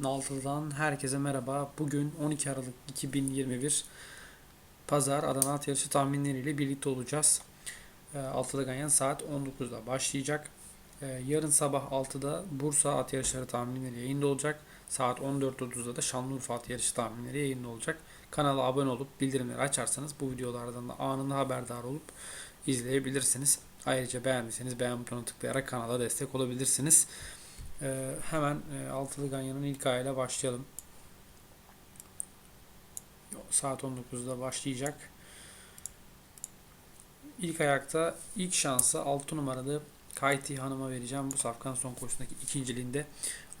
Naltı'dan herkese merhaba. Bugün 12 Aralık 2021 Pazar Adana at yarışı tahminleriyle birlikte olacağız. Ee, Altıda Ganyan saat 19'da başlayacak. Ee, Yarın sabah 6'da Bursa at yarışları tahminleri yayında olacak. Saat 14.30'da da Şanlıurfa at yarışı tahminleri yayında olacak. Kanala abone olup bildirimleri açarsanız bu videolardan da anında haberdar olup izleyebilirsiniz. Ayrıca beğendiyseniz beğen butonuna tıklayarak kanala destek olabilirsiniz. Ee, hemen e, Altılı Ganyan'ın ilk ayıyla başlayalım. Saat 19'da başlayacak. İlk ayakta ilk şansı 6 numaralı Kayti Hanım'a vereceğim. Bu safkan son koşusundaki ikinciliğinde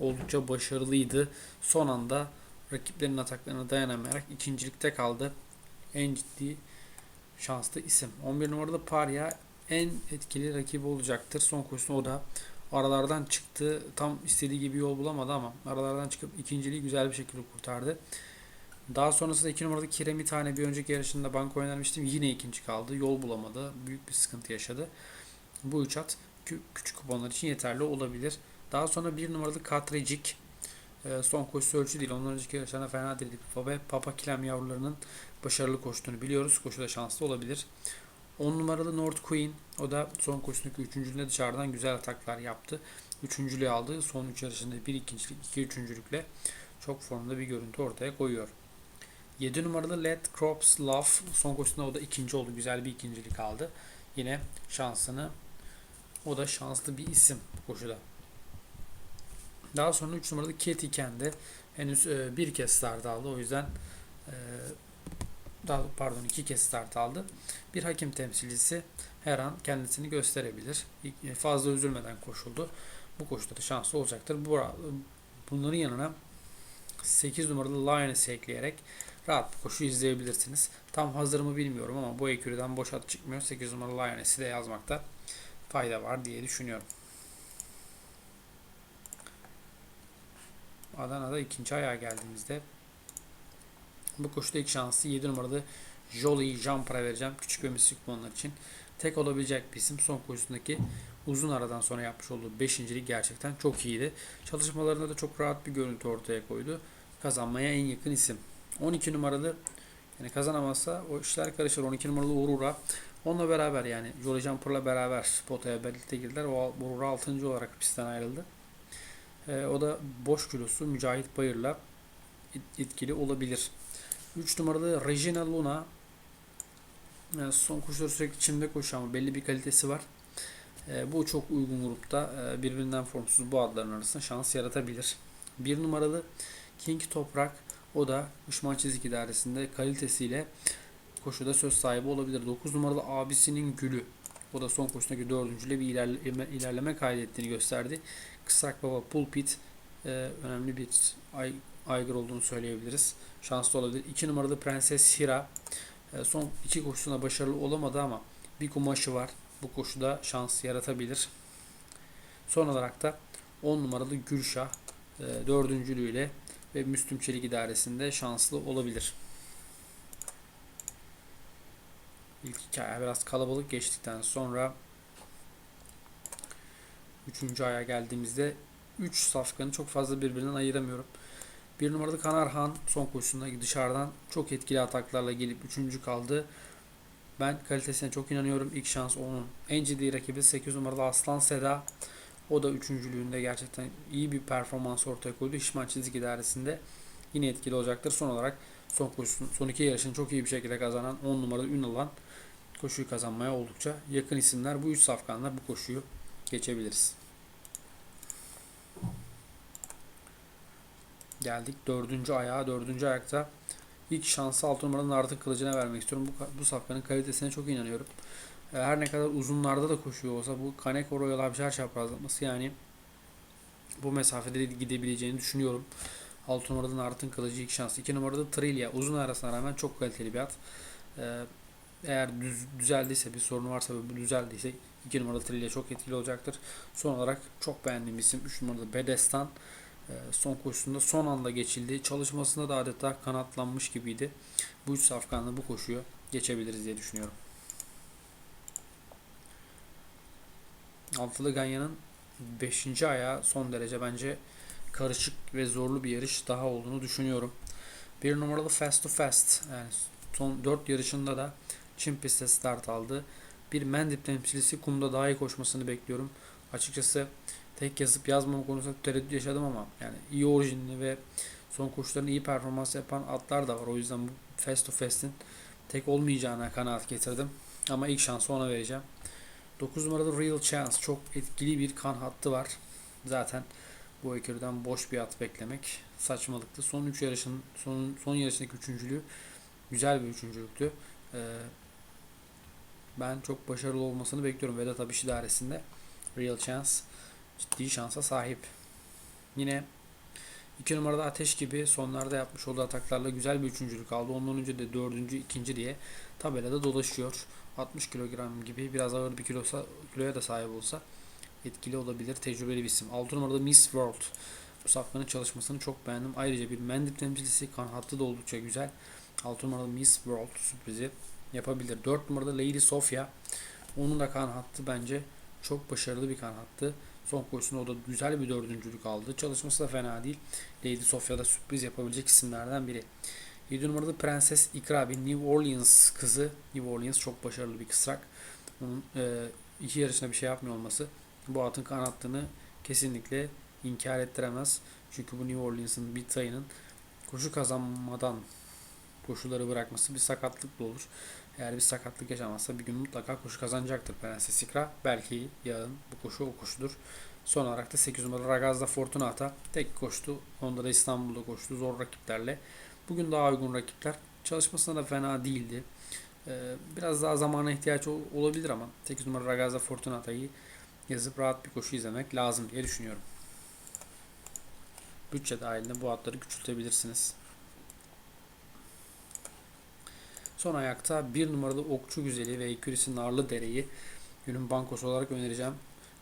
oldukça başarılıydı. Son anda rakiplerin ataklarına dayanamayarak ikincilikte kaldı. En ciddi şanslı isim. 11 numaralı Parya en etkili rakibi olacaktır. Son koşusunda o da aralardan çıktı. Tam istediği gibi yol bulamadı ama aralardan çıkıp ikinciliği güzel bir şekilde kurtardı. Daha sonrasında 2 numaralı Kiremit Hane bir önceki yarışında banko önermiştim. Yine ikinci kaldı. Yol bulamadı. Büyük bir sıkıntı yaşadı. Bu üç at kü- küçük kuponlar için yeterli olabilir. Daha sonra bir numaralı Katrecik e, son koşusu ölçü değil. Ondan önceki yarışlarına fena değildi. Ve Papa Kilem yavrularının başarılı koştuğunu biliyoruz. Koşuda şanslı olabilir. 10 numaralı North Queen. O da son koşusundaki üçüncülüğünde dışarıdan güzel ataklar yaptı. Üçüncülüğü aldı. Son üç yarışında bir ikincilik, iki üçüncülükle çok formda bir görüntü ortaya koyuyor. 7 numaralı Let Crops Love son koşusunda o da ikinci oldu. Güzel bir ikincilik aldı. Yine şansını o da şanslı bir isim bu koşuda. Daha sonra 3 numaralı Katie Kendi henüz e, bir kez start aldı. O yüzden e, daha, pardon iki kez start aldı. Bir hakim temsilcisi her an kendisini gösterebilir. Fazla üzülmeden koşuldu. Bu koşuda da şanslı olacaktır. Bu, bunların yanına 8 numaralı Lioness'ı ekleyerek rahat bir koşu izleyebilirsiniz. Tam hazır mı bilmiyorum ama bu eküriden boş at çıkmıyor. 8 numaralı Lioness'i de yazmakta fayda var diye düşünüyorum. Adana'da ikinci ayağa geldiğimizde bu koşuda ilk şansı 7 numaralı Jolly Jumper'a vereceğim. Küçük ve mislik kuponlar için. Tek olabilecek bir isim. Son koşusundaki uzun aradan sonra yapmış olduğu 5. gerçekten çok iyiydi. Çalışmalarında da çok rahat bir görüntü ortaya koydu. Kazanmaya en yakın isim. 12 numaralı yani kazanamazsa o işler karışır. 12 numaralı Urura. Onunla beraber yani Jolly Jumper'la beraber potaya birlikte girdiler. O Urura 6. olarak pistten ayrıldı. Ee, o da boş kilosu Mücahit Bayır'la et- etkili olabilir. 3 numaralı Regina Luna yani son koşuları sürekli çimde koşuyor ama belli bir kalitesi var. E, bu çok uygun grupta e, birbirinden formsuz bu adların arasında şans yaratabilir. 1 numaralı King Toprak o da Düşman Çizik İdaresi'nde kalitesiyle koşuda söz sahibi olabilir. 9 numaralı abisinin gülü o da son koşudaki dördüncüyle bir ilerleme, ilerleme kaydettiğini gösterdi. Kısak Baba Pulpit e, önemli bir ay, aygır olduğunu söyleyebiliriz. Şanslı olabilir. 2 numaralı Prenses Hira e, son iki koşusunda başarılı olamadı ama bir kumaşı var. Bu koşuda şans yaratabilir. Son olarak da 10 numaralı Gülşah e, dördüncülüğüyle ve Müslüm Çelik idaresinde şanslı olabilir. İlk hikaye biraz kalabalık geçtikten sonra üçüncü aya geldiğimizde 3 safkanı çok fazla birbirinden ayıramıyorum. Bir numaralı Kanarhan son koşusunda dışarıdan çok etkili ataklarla gelip üçüncü kaldı. Ben kalitesine çok inanıyorum. İlk şans onun. En ciddi rakibi 8 numaralı Aslan Seda. O da üçüncülüğünde gerçekten iyi bir performans ortaya koydu. Şişman Çizik İdaresi'nde yine etkili olacaktır. Son olarak son koşusun, son iki yarışını çok iyi bir şekilde kazanan 10 numaralı Ünalan koşuyu kazanmaya oldukça yakın isimler. Bu üç safkanla bu koşuyu geçebiliriz. Geldik dördüncü ayağa. Dördüncü ayakta ilk şansı altı numaranın artık kılıcına vermek istiyorum. Bu, bu safkanın kalitesine çok inanıyorum. E, Her ne kadar uzunlarda da koşuyor olsa bu Kaneko Royal Abşar çaprazlaması yani bu mesafede de gidebileceğini düşünüyorum. 6 numaradan Art'ın kılıcı ilk şans. 2 numarada Trillia. Uzun arasına rağmen çok kaliteli bir at. E, Eğer düz, düzeldiyse bir sorunu varsa ve bu düzeldiyse 2 numaralı Trillia çok etkili olacaktır. Son olarak çok beğendiğim isim 3 numaralı Bedestan. E, son koşusunda son anda geçildi. Çalışmasında da adeta kanatlanmış gibiydi. Bu üç safkanla bu koşuyu geçebiliriz diye düşünüyorum. Altılı Ganyan'ın 5. ayağı son derece bence karışık ve zorlu bir yarış daha olduğunu düşünüyorum. Bir numaralı Fast to Fast yani son 4 yarışında da Çin pistte start aldı. Bir Mendip temsilcisi kumda daha iyi koşmasını bekliyorum. Açıkçası tek yazıp yazmama konusunda tereddüt yaşadım ama yani iyi orijinli ve son koşularında iyi performans yapan atlar da var. O yüzden bu Fast to Fast'in tek olmayacağına kanaat getirdim. Ama ilk şansı ona vereceğim. 9 numaralı Real Chance çok etkili bir kan hattı var. Zaten bu ekürden boş bir at beklemek saçmalıktı. Son 3 yarışın son son yarışındaki üçüncülüğü güzel bir üçüncülüktü. Ee, ben çok başarılı olmasını bekliyorum Vedat Abiş idaresinde. Real Chance ciddi şansa sahip. Yine 2 numarada Ateş gibi sonlarda yapmış olduğu ataklarla güzel bir üçüncülük aldı. Ondan önce de dördüncü, ikinci diye tabelada dolaşıyor. 60 kilogram gibi biraz ağır bir kilosa, kiloya da sahip olsa etkili olabilir. Tecrübeli bir isim. 6 numarada Miss World. Bu safkanın çalışmasını çok beğendim. Ayrıca bir Mendip temsilcisi kan hattı da oldukça güzel. 6 numaralı Miss World sürprizi yapabilir. 4 numarada Lady Sofia. Onun da kan hattı bence çok başarılı bir kan hattı. Son koşusunda o da güzel bir dördüncülük aldı. Çalışması da fena değil. Lady Sofia da sürpriz yapabilecek isimlerden biri. 7 numaralı Prenses Ikrabi New Orleans kızı. New Orleans çok başarılı bir kısrak. Onun e, iki yarışında bir şey yapmıyor olması bu atın kanattığını kesinlikle inkar ettiremez. Çünkü bu New Orleans'ın bir tayının koşu kazanmadan koşuları bırakması bir sakatlıkla olur. Eğer bir sakatlık yaşamazsa bir gün mutlaka koşu kazanacaktır Prenses Ikra. Belki yarın bu koşu o koşudur. Son olarak da 8 numaralı Ragazda Fortunata tek koştu. Onda da İstanbul'da koştu zor rakiplerle. Bugün daha uygun rakipler. Çalışmasına da fena değildi. Ee, biraz daha zamana ihtiyaç olabilir ama 8 numaralı Ragazda Fortunata'yı yazıp rahat bir koşu izlemek lazım diye düşünüyorum. Bütçe dahilinde bu atları küçültebilirsiniz. Son ayakta bir numaralı Okçu Güzeli ve Ekürisi Narlı Dere'yi günün bankosu olarak önereceğim.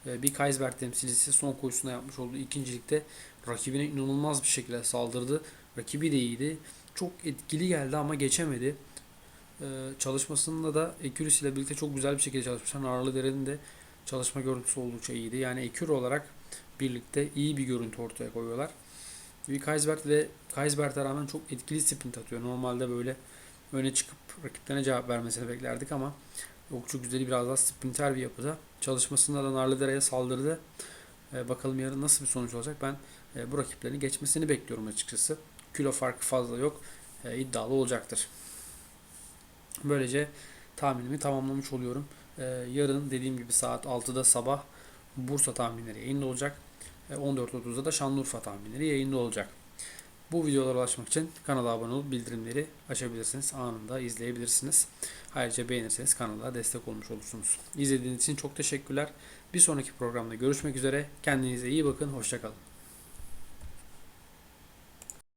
Bir Kaysberg temsilcisi son koşusunda yapmış olduğu ikincilikte rakibine inanılmaz bir şekilde saldırdı. Rakibi de iyiydi. Çok etkili geldi ama geçemedi. Çalışmasında da Ekürisi ile birlikte çok güzel bir şekilde çalışmışlar. Narlı Dere'nin de çalışma görüntüsü oldukça iyiydi. Yani Ekür olarak birlikte iyi bir görüntü ortaya koyuyorlar. Bir Kaysberg ve Kaysberg'e rağmen çok etkili sprint atıyor. Normalde böyle öne çıkıp rakiplerine cevap vermesini beklerdik ama Okçu Güzeli biraz daha sprinter bir yapıda. Çalışmasında da Narlıdere'ye saldırdı. Ee, bakalım yarın nasıl bir sonuç olacak. Ben e, bu rakiplerini geçmesini bekliyorum açıkçası. Kilo farkı fazla yok. E, iddialı olacaktır. Böylece tahminimi tamamlamış oluyorum. E, yarın dediğim gibi saat 6'da sabah Bursa tahminleri yayında olacak. E, 14.30'da da Şanlıurfa tahminleri yayında olacak. Bu videolara ulaşmak için kanala abone olup bildirimleri açabilirsiniz. Anında izleyebilirsiniz. Ayrıca beğenirseniz kanala destek olmuş olursunuz. İzlediğiniz için çok teşekkürler. Bir sonraki programda görüşmek üzere. Kendinize iyi bakın. Hoşçakalın.